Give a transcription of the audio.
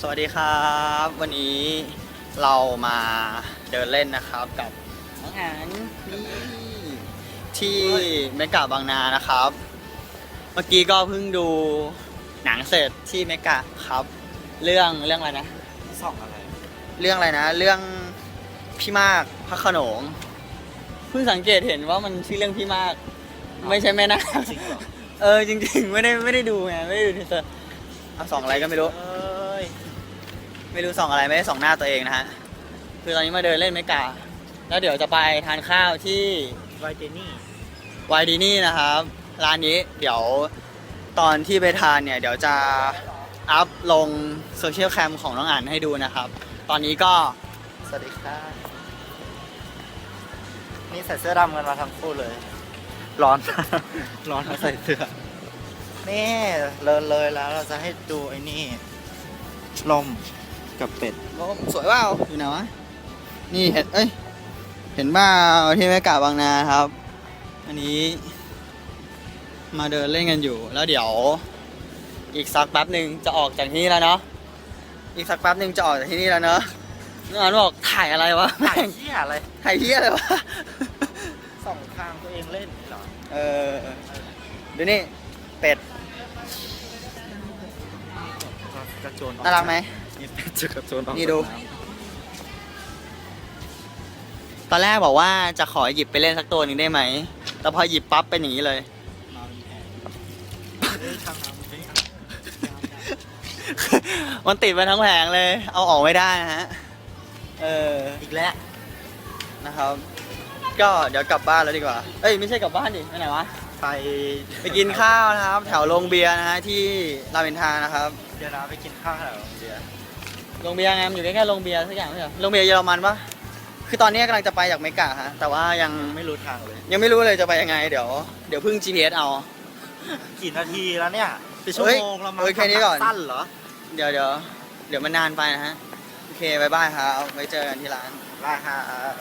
สวัสดีครับ วันนี้เรามาเดินเล่นนะครับกับน้องอันนี่ที่เมกะบางนานะครับ เมื่อกี้ก็เพิ่งดูหนังเสร็จที่เมกะครับ เรื่องเรื่องอะไรนะส่องอะไร เรื่องอะไรนะ เรื่องพี่มากพระโขนงเพิ่งสังเกตเห็นว่ามันชื่อเรื่องพี่มาก ไม่ใช่แม่นาคจริงเหรอ เออจริง ๆ ไม่ได้ไม่ได้ดูไงไม่ได้ดูทีเซอร์เอาสองอะไรก็ไม่รู้ เอ้ย ไม่รู้ส่องอะไรไม่ได้ส่องหน้าตัวเองนะฮะ คือตอนนี้มาเดินเล่นไม่กาแล้วเดี๋ยวจะไปทานข้าวที่ไวเจนี่วายดีนี่นะครับ ร้านนี้เดี๋ยวตอนที่ไปทานเนี่ย เดี๋ยวจะอัพลงโซเชียลแคมของน้องอ่านให้ดูนะครับ ตอนนี้ก็ สวัสดีครับนี่ใส่เสื้อดำกันมาทั้งคู่เลย ร้อน ร้อนมาใส่เสื้อ นี่เลยเลยแล้วเราจะให้ดูไอ้นี่ลม กับเป็ดโอ้สวยเปล่าอยู่ไหนวะ นี่เห็น เอ้ย เห็นบ้าที่แม่กาบางนาครับ อันนี้ มาเดินเล่นกันอยู่ แล้วเดี๋ยว อีกสักแป๊บหนึ่งจะออกจากที่นี่แล้วเนาะ อีกสักแป๊บหนึ่งจะออกจากที่นี่แล้วเนาะน้องอันบอกถ่ายอะไรวะ ถ่ายแม่งเที่ยอะไร ถ่ายที่อะไรวะส่องข้างตัวเองเล่นเหรอ เออดูนี่ เป็ด กระโจนออน่ารักไหม นี่เป็ดจะกระโจนออกนี่ดูตอนแรกบอกว่าจะขอหยิบไปเล่นสักตัวหนึ่งได้ไหม แต่พอหยิบปั๊บเป็นอย่างนี้เลยมาเป็นแผงเอ้ยทางน้ำสิมันติดมาทั้งแผงเลย เอาออกไม่ได้นะฮะ เออ อีกแล้วนะครับ ก็เดี๋ยวกลับบ้านแล้วดีกว่า เอ้ยไม่ใช่กลับบ้านดิ ไปไหนวะ ไปไปกินข้าวนะครับ แถวโรงเบียร์นะฮะที่รามอินทรานะครับ เดี๋ยวนะไปกินข้าวแถวเดียว โรงเบียร์ไงมันอยู่ใกล้ๆโรงเบียร์สักอย่างไม่ใช่เหรอโรงเบียร์เยอรมันปะคือตอนนี้กำลังจะไปจากเมกาฮะ แต่ว่ายังไม่รู้ทางเลย ยังไม่รู้เลยจะไปยังไง เดี๋ยวเดี๋ยวพึ่ง GPS เอา กี่นาทีแล้วเนี่ยเป็นชั่วเฮ้ยโมงแล้วมั้งเฮ้ยแค่นี้ก่อน สั้นเหรอเดี๋ยวเดี๋ยวเดี๋ยวมันนานไปนะฮะ โอเคบายบายครับไว้เจอกันที่ร้าน ได้ครับ